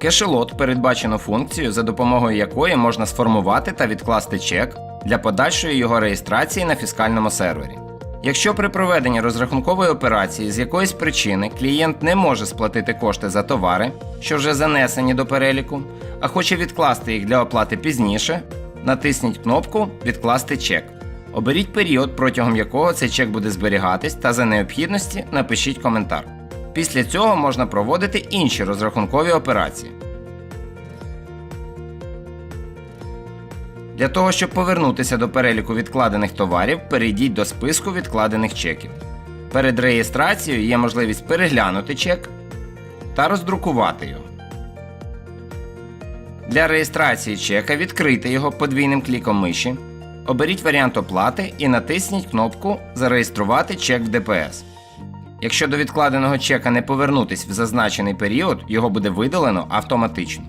Кешелот передбачено функцію, за допомогою якої можна сформувати та відкласти чек для подальшої його реєстрації на фіскальному сервері. Якщо при проведенні розрахункової операції з якоїсь причини клієнт не може сплатити кошти за товари, що вже занесені до переліку, а хоче відкласти їх для оплати пізніше, натисніть кнопку Відкласти чек. Оберіть період, протягом якого цей чек буде зберігатись, та за необхідності напишіть коментар. Після цього можна проводити інші розрахункові операції. Для того, щоб повернутися до переліку відкладених товарів, перейдіть до списку відкладених чеків. Перед реєстрацією є можливість переглянути чек та роздрукувати його. Для реєстрації чека відкрийте його подвійним кліком миші, оберіть варіант оплати і натисніть кнопку Зареєструвати чек в ДПС. Якщо до відкладеного чека не повернутись в зазначений період, його буде видалено автоматично.